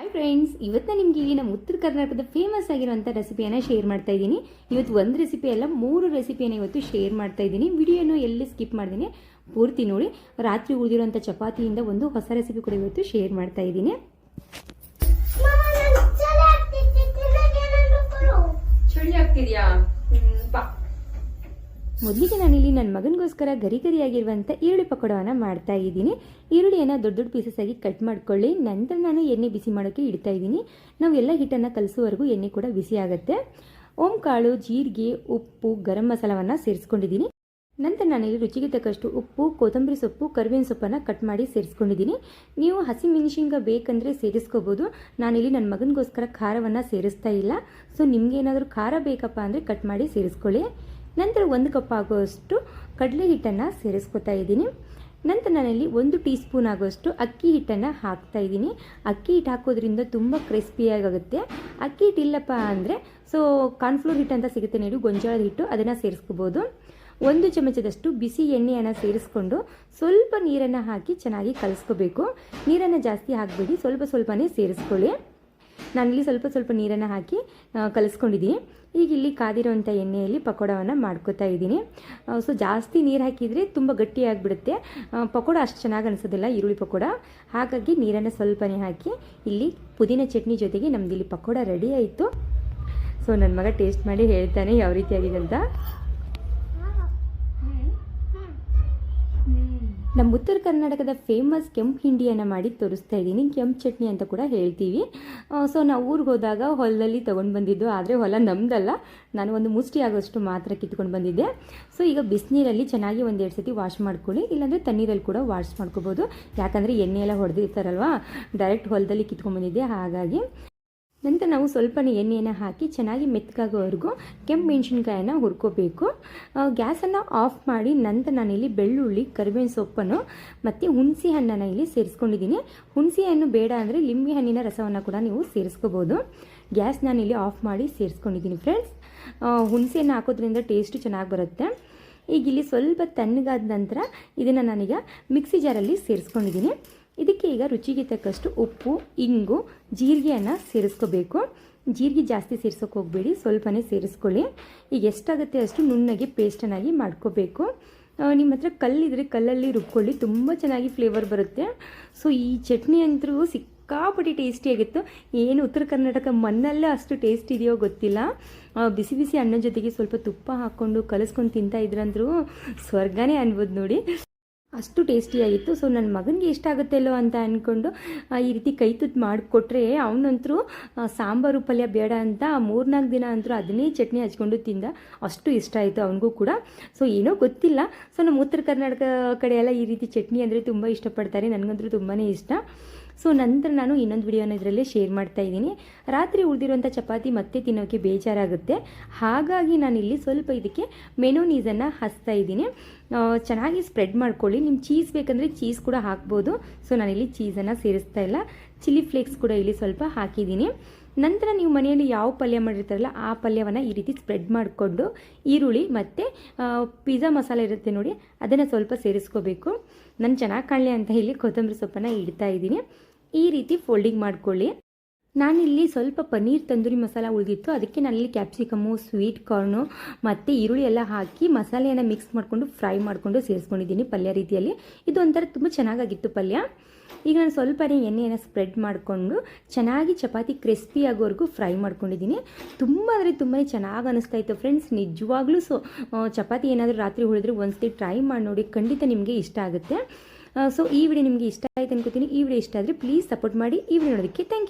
Hi friends ಇವತ್ತು ನಿಮಗೆ ಇಲ್ಲಿ ನಮ್ಮ ಉತ್ತರ ಕರ್ನಾಟಕದ ಫೇಮಸ್ ಆಗಿರುವಂಥ ರೆಸಿಪಿಯನ್ನು ಶೇರ್ ಮಾಡ್ತಾ ಇದ್ದೀನಿ. ಇವತ್ತು ಒಂದು ರೆಸಿಪಿ ಅಲ್ಲ, ಮೂರು ರೆಸಿಪಿಯನ್ನು ಇವತ್ತು ಶೇರ್ ಮಾಡ್ತಾ ಇದ್ದೀನಿ. ವಿಡಿಯೋನ ಎಲ್ಲಿ ಸ್ಕಿಪ್ ಮಾಡ್ತೀನಿ, ಪೂರ್ತಿ ನೋಡಿ. ರಾತ್ರಿ ಉಳಿದಿರುವಂಥ ಚಪಾತಿಯಿಂದ ಒಂದು ಹೊಸ ರೆಸಿಪಿ ಕೂಡ ಇವತ್ತು ಶೇರ್ ಮಾಡ್ತಾ ಇದ್ದೀನಿ. ಮೊದಲಿಗೆ ನಾನಿಲ್ಲಿ ನನ್ನ ಮಗನಿಗೋಸ್ಕರ ಗರಿ ಗರಿಯಾಗಿರುವಂಥ ಈರುಳ್ಳಿ ಪಕೋಡವನ್ನು ಮಾಡ್ತಾ ಇದ್ದೀನಿ. ಈರುಳ್ಳಿಯನ್ನು ದೊಡ್ಡ ದೊಡ್ಡ ಪೀಸಸ್ ಆಗಿ ಕಟ್ ಮಾಡ್ಕೊಳ್ಳಿ. ನಂತರ ನಾನು ಎಣ್ಣೆ ಬಿಸಿ ಮಾಡೋಕ್ಕೆ ಇಡ್ತಾ ಇದ್ದೀನಿ. ನಾವು ಎಲ್ಲ ಹಿಟ್ಟನ್ನು ಕಲಸುವವರೆಗೂ ಎಣ್ಣೆ ಕೂಡ ಬಿಸಿ ಆಗುತ್ತೆ. ಓಂ ಕಾಳು, ಜೀರಿಗೆ, ಉಪ್ಪು, ಗರಂ ಮಸಾಲವನ್ನು ಸೇರಿಸ್ಕೊಂಡಿದ್ದೀನಿ. ನಂತರ ನಾನಿಲ್ಲಿ ರುಚಿಗೆ ತಕ್ಕಷ್ಟು ಉಪ್ಪು, ಕೊತ್ತಂಬರಿ ಸೊಪ್ಪು, ಕರಿಬೇವಿನ ಸೊಪ್ಪನ್ನು ಕಟ್ ಮಾಡಿ ಸೇರಿಸ್ಕೊಂಡಿದ್ದೀನಿ. ನೀವು ಹಸಿಮೆಣಸಿನ್ಕಾಯಿ ಬೇಕಂದರೆ ಸೇರಿಸ್ಕೋಬೋದು. ನಾನಿಲ್ಲಿ ನನ್ನ ಮಗನಿಗೋಸ್ಕರ ಖಾರವನ್ನು ಸೇರಿಸ್ತಾ ಇಲ್ಲ. ಸೊ ನಿಮಗೇನಾದರೂ ಖಾರ ಬೇಕಪ್ಪ ಅಂದರೆ ಕಟ್ ಮಾಡಿ ಸೇರಿಸ್ಕೊಳ್ಳಿ. ನಂತರ ಒಂದು ಕಪ್ ಆಗುವಷ್ಟು ಕಡಲೆ ಹಿಟ್ಟನ್ನು ಸೇರಿಸ್ಕೊತಾ ಇದ್ದೀನಿ. ನಂತರ ನಾನಲ್ಲಿ ಒಂದು ಟೀ ಸ್ಪೂನ್ ಆಗುವಷ್ಟು ಅಕ್ಕಿ ಹಿಟ್ಟನ್ನು ಹಾಕ್ತಾ ಇದ್ದೀನಿ. ಅಕ್ಕಿ ಹಿಟ್ಟು ಹಾಕೋದ್ರಿಂದ ತುಂಬ ಕ್ರಿಸ್ಪಿಯಾಗುತ್ತೆ ಅಕ್ಕಿ ಹಿಟ್ಟಿಲ್ಲಪ್ಪ ಅಂದರೆ ಸೊ ಕಾರ್ನ್ಫ್ಲೋರ್ ಹಿಟ್ಟು ಅಂತ ಸಿಗುತ್ತೆ ನೀವು ಗೊಂಜಾಳದ ಹಿಟ್ಟು, ಅದನ್ನು ಸೇರಿಸ್ಕೋಬೋದು. ಒಂದು ಚಮಚದಷ್ಟು ಬಿಸಿ ಎಣ್ಣೆಯನ್ನು ಸೇರಿಸ್ಕೊಂಡು ಸ್ವಲ್ಪ ನೀರನ್ನು ಹಾಕಿ ಚೆನ್ನಾಗಿ ಕಲಿಸ್ಕೋಬೇಕು. ನೀರನ್ನು ಜಾಸ್ತಿ ಹಾಕಬೇಡಿ, ಸ್ವಲ್ಪ ಸ್ವಲ್ಪನೇ ಸೇರಿಸ್ಕೊಳ್ಳಿ. ನಾನಿಲ್ಲಿ ಸ್ವಲ್ಪ ಸ್ವಲ್ಪ ನೀರನ್ನು ಹಾಕಿ ಕಲಿಸ್ಕೊಂಡಿದ್ದೀನಿ. ಈಗ ಇಲ್ಲಿ ಕಾದಿರೋವಂಥ ಎಣ್ಣೆಯಲ್ಲಿ ಪಕೋಡವನ್ನು ಮಾಡ್ಕೋತಾ ಇದ್ದೀನಿ. ಸೊ ಜಾಸ್ತಿ ನೀರು ಹಾಕಿದರೆ ತುಂಬ ಗಟ್ಟಿಯಾಗಿಬಿಡುತ್ತೆ ಪಕೋಡ ಅಷ್ಟು ಚೆನ್ನಾಗಿ ಅನಿಸೋದಿಲ್ಲ, ಈರುಳ್ಳಿ ಪಕೋಡ. ಹಾಗಾಗಿ ನೀರನ್ನು ಸ್ವಲ್ಪನೇ ಹಾಕಿ ಇಲ್ಲಿ ಪುದೀನ ಚಟ್ನಿ ಜೊತೆಗೆ ನಮ್ದು ಇಲ್ಲಿ ಪಕೋಡ ರೆಡಿ ಆಯಿತು. ಸೊ ನನ್ನ ಮಗ ಟೇಸ್ಟ್ ಮಾಡಿ ಹೇಳ್ತಾನೆ ಯಾವ ರೀತಿಯಾಗಿದೆ ಅಂತ. ನಮ್ಮ ಉತ್ತರ ಕರ್ನಾಟಕದ ಫೇಮಸ್ ಕೆಂಪು ಹಿಂಡಿಯನ್ನು ಮಾಡಿ ತೋರಿಸ್ತಾ ಇದ್ದೀನಿ. ಕೆಂಪು ಚಟ್ನಿ ಅಂತ ಕೂಡ ಹೇಳ್ತೀವಿ. ಸೊ ನಾವು ಊರಿಗೆ ಹೋದಾಗ ಹೊಲದಲ್ಲಿ ತೊಗೊಂಡು ಬಂದಿದ್ದು, ಆದರೆ ಹೊಲ ನಮ್ದಲ್ಲ. ನಾನು ಒಂದು ಮುಷ್ಟಿ ಆಗೋಷ್ಟು ಮಾತ್ರ ಕಿತ್ಕೊಂಡು ಬಂದಿದ್ದೆ. ಸೊ ಈಗ ಬಿಸಿನೀರಲ್ಲಿ ಚೆನ್ನಾಗಿ ಒಂದೆರಡು ಸತಿ ವಾಶ್ ಮಾಡ್ಕೊಳ್ಳಿ. ಇಲ್ಲಾಂದರೆ ತಣ್ಣೀರಲ್ಲಿ ಕೂಡ ವಾಶ್ ಮಾಡ್ಕೋಬೋದು. ಯಾಕಂದರೆ ಎಣ್ಣೆ ಎಲ್ಲ ಹೊಡೆದಿರ್ತಾರಲ್ವ? ಡೈರೆಕ್ಟ್ ಹೊಲದಲ್ಲಿ ಕಿತ್ಕೊಂಡ್ಬಂದಿದ್ದೆ ಹಾಗಾಗಿ ನಂತರ ನಾವು ಸ್ವಲ್ಪನೇ ಎಣ್ಣೆಯನ್ನು ಹಾಕಿ ಚೆನ್ನಾಗಿ ಮೆತ್ತಗಾಗೋವರೆಗೂ ಕೆಂಪು ಮೆಣಸಿನ್ಕಾಯನ್ನು ಹುರ್ಕೋಬೇಕು. ಗ್ಯಾಸನ್ನು ಆಫ್ ಮಾಡಿ ನಂತರ ನಾನಿಲ್ಲಿ ಬೆಳ್ಳುಳ್ಳಿ, ಕರಿಬೇವಿನ ಸೊಪ್ಪನ್ನು ಮತ್ತು ಹುಣಸೆ ಹಣ್ಣನ್ನು ಇಲ್ಲಿ ಸೇರಿಸ್ಕೊಂಡಿದ್ದೀನಿ. ಹುಣಸೆ ಹಣ್ಣು ಬೇಡ ಅಂದರೆ ಲಿಂಬೆ ಹಣ್ಣಿನ ರಸವನ್ನು ಕೂಡ ನೀವು ಸೇರಿಸ್ಕೋಬೋದು. ಗ್ಯಾಸ್ ನಾನಿಲ್ಲಿ ಆಫ್ ಮಾಡಿ ಸೇರಿಸ್ಕೊಂಡಿದ್ದೀನಿ ಫ್ರೆಂಡ್ಸ್. ಹುಣಸೆಯನ್ನು ಹಾಕೋದ್ರಿಂದ ಟೇಸ್ಟು ಚೆನ್ನಾಗಿ ಬರುತ್ತೆ. ಈಗ ಇಲ್ಲಿ ಸ್ವಲ್ಪ ತಣ್ಣಗಾದ ನಂತರ ಇದನ್ನು ನಾನೀಗ ಮಿಕ್ಸಿ ಜಾರಲ್ಲಿ ಸೇರಿಸ್ಕೊಂಡಿದ್ದೀನಿ. ಇದಕ್ಕೆ ಈಗ ರುಚಿಗೆ ತಕ್ಕಷ್ಟು ಉಪ್ಪು, ಇಂಗು, ಜೀರಿಗೆಯನ್ನು ಸೇರಿಸ್ಕೋಬೇಕು. ಜೀರಿಗೆ ಜಾಸ್ತಿ ಸೇರಿಸೋಕೆ ಹೋಗಬೇಡಿ, ಸ್ವಲ್ಪನೇ ಸೇರಿಸ್ಕೊಳ್ಳಿ. ಈಗ ಎಷ್ಟಾಗುತ್ತೆ ಅಷ್ಟು ನುಣ್ಣಗೆ ಪೇಸ್ಟನ್ನಾಗಿ ಮಾಡ್ಕೋಬೇಕು. ನಿಮ್ಮ ಹತ್ರ ಕಲ್ಲಿದ್ರೆ ಕಲ್ಲಲ್ಲಿ ರುಬ್ಕೊಳ್ಳಿ, ತುಂಬ ಚೆನ್ನಾಗಿ ಫ್ಲೇವರ್ ಬರುತ್ತೆ. ಸೊ ಈ ಚಟ್ನಿ ಅಂತೂ ಸಿಕ್ಕಾಪಟ್ಟೆ ಟೇಸ್ಟಿಯಾಗಿತ್ತು ಏನು ಉತ್ತರ ಕರ್ನಾಟಕ ಮಣ್ಣಲ್ಲೇ ಅಷ್ಟು ಟೇಸ್ಟ್ ಇದೆಯೋ ಗೊತ್ತಿಲ್ಲ. ಬಿಸಿ ಬಿಸಿ ಅನ್ನ ಜೊತೆಗೆ ಸ್ವಲ್ಪ ತುಪ್ಪ ಹಾಕ್ಕೊಂಡು ಕಲಿಸ್ಕೊಂಡು ತಿಂತಾ ಇದ್ರಂದ್ರೂ ಸ್ವರ್ಗನೇ ಅನ್ಬೋದು ನೋಡಿ. ಅಷ್ಟು ಟೇಸ್ಟಿಯಾಗಿತ್ತು ಸೊ ನನ್ನ ಮಗನಿಗೆ ಇಷ್ಟ ಆಗುತ್ತೆಲ್ಲೋ ಅಂತ ಅಂದ್ಕೊಂಡು ಈ ರೀತಿ ಕೈ ತುತ್ತು ಮಾಡಿಕೊಟ್ರೆ ಅವನಂತರೂ ಸಾಂಬಾರು ಪಲ್ಯ ಬೇಡ ಅಂತ ಮೂರ್ನಾಲ್ಕು ದಿನ ಅಂತರೂ ಅದನ್ನೇ ಚಟ್ನಿ ಹಚ್ಕೊಂಡು ತಿಂದ. ಅಷ್ಟು ಇಷ್ಟ ಆಯಿತು ಅವನಿಗೂ ಕೂಡ. ಸೊ ಏನೋ ಗೊತ್ತಿಲ್ಲ. ಸೊ ನಮ್ಮ ಉತ್ತರ ಕರ್ನಾಟಕ ಕಡೆ ಎಲ್ಲ ಈ ರೀತಿ ಚಟ್ನಿ ಅಂದರೆ ತುಂಬ ಇಷ್ಟಪಡ್ತಾರೆ. ನನಗಂತೂ ತುಂಬಾ ಇಷ್ಟ. ಸೊ ನಂತರ ನಾನು ಇನ್ನೊಂದು ವಿಡಿಯೋನ ಇದರಲ್ಲಿ ಶೇರ್ ಮಾಡ್ತಾ ಇದ್ದೀನಿ. ರಾತ್ರಿ ಉಳಿದಿರುವಂಥ ಚಪಾತಿ ಮತ್ತೆ ತಿನ್ನೋಕ್ಕೆ ಬೇಜಾರಾಗುತ್ತೆ. ಹಾಗಾಗಿ ನಾನಿಲ್ಲಿ ಸ್ವಲ್ಪ ಇದಕ್ಕೆ ಮೆನೋನೀಸನ್ನು ಹಚ್ತಾ ಇದ್ದೀನಿ. ಚೆನ್ನಾಗಿ ಸ್ಪ್ರೆಡ್ ಮಾಡ್ಕೊಳ್ಳಿ. ನಿಮ್ಮ ಚೀಸ್ ಬೇಕಂದರೆ ಚೀಸ್ ಕೂಡ ಹಾಕ್ಬೋದು. ಸೊ ನಾನಿಲ್ಲಿ ಚೀಸನ್ನು ಸೇರಿಸ್ತಾ ಇಲ್ಲ. ಚಿಲ್ಲಿ ಫ್ಲೇಕ್ಸ್ ಕೂಡ ಇಲ್ಲಿ ಸ್ವಲ್ಪ ಹಾಕಿದ್ದೀನಿ. ನಂತರ ನೀವು ಮನೆಯಲ್ಲಿ ಯಾವ ಪಲ್ಯ ಮಾಡಿರ್ತಾರಲ್ಲ, ಆ ಪಲ್ಯವನ್ನು ಈ ರೀತಿ ಸ್ಪ್ರೆಡ್ ಮಾಡಿಕೊಂಡು ಈರುಳ್ಳಿ ಮತ್ತು ಪಿಜ್ಜಾ ಮಸಾಲೆ ಇರುತ್ತೆ ನೋಡಿ, ಅದನ್ನು ಸ್ವಲ್ಪ ಸೇರಿಸ್ಕೋಬೇಕು. ನಾನು ಚೆನ್ನಾಗಿ ಕಾಣಲಿ ಅಂತ ಇಲ್ಲಿ ಕೊತ್ತಂಬರಿ ಸೊಪ್ಪನ್ನು ಇಡ್ತಾ ಇದ್ದೀನಿ. ಈ ರೀತಿ ಫೋಲ್ಡಿಂಗ್ ಮಾಡ್ಕೊಳ್ಳಿ. ನಾನಿಲ್ಲಿ ಸ್ವಲ್ಪ ಪನ್ನೀರ್ ತಂದೂರಿ ಮಸಾಲ ಉಳಿದಿತ್ತು. ಅದಕ್ಕೆ ನಾನಿಲ್ಲಿ ಕ್ಯಾಪ್ಸಿಕಮ್ಮು ಸ್ವೀಟ್ ಕಾರ್ನು ಮತ್ತು ಈರುಳ್ಳಿ ಎಲ್ಲ ಹಾಕಿ ಮಸಾಲೆಯನ್ನು ಮಿಕ್ಸ್ ಮಾಡಿಕೊಂಡು ಫ್ರೈ ಮಾಡಿಕೊಂಡು ಸೇರಿಸ್ಕೊಂಡಿದ್ದೀನಿ ಪಲ್ಯ ರೀತಿಯಲ್ಲಿ. ಇದು ಒಂಥರ ತುಂಬ ಚೆನ್ನಾಗಾಗಿತ್ತು ಪಲ್ಯ. ಈಗ ನಾನು ಸ್ವಲ್ಪ ಎಣ್ಣೆಯನ್ನು ಸ್ಪ್ರೆಡ್ ಮಾಡಿಕೊಂಡು ಚೆನ್ನಾಗಿ ಚಪಾತಿ ಕ್ರಿಸ್ಪಿ ಆಗೋವರೆಗೂ ಫ್ರೈ ಮಾಡ್ಕೊಂಡಿದ್ದೀನಿ. ತುಂಬ ಅಂದರೆ ತುಂಬಾ ಚೆನ್ನಾಗಿ ಅನಿಸ್ತಾ ಇತ್ತು ಫ್ರೆಂಡ್ಸ್ ನಿಜವಾಗ್ಲೂ ಸೊ ಚಪಾತಿ ಏನಾದರೂ ರಾತ್ರಿ ಉಳಿದ್ರೆ ಒಂದ್ಸತಿ ಟ್ರೈ ಮಾಡಿ ನೋಡಿ ಖಂಡಿತ ನಿಮಗೆ ಇಷ್ಟ ಆಗುತ್ತೆ. ಸೊ ಈ ವಿಡಿಯೋ ನಿಮಗೆ ಇಷ್ಟ ಆಯ್ತು ಅನ್ಕೋತೀನಿ. ಈ ವಿಡಿಯೋ ಇಷ್ಟ ಆದರೆ ಪ್ಲೀಸ್ ಸಪೋರ್ಟ್ ಮಾಡಿ. ಈ ವಿಡಿಯೋ ನೋಡೋದಕ್ಕೆ ಥ್ಯಾಂಕ್ ಯು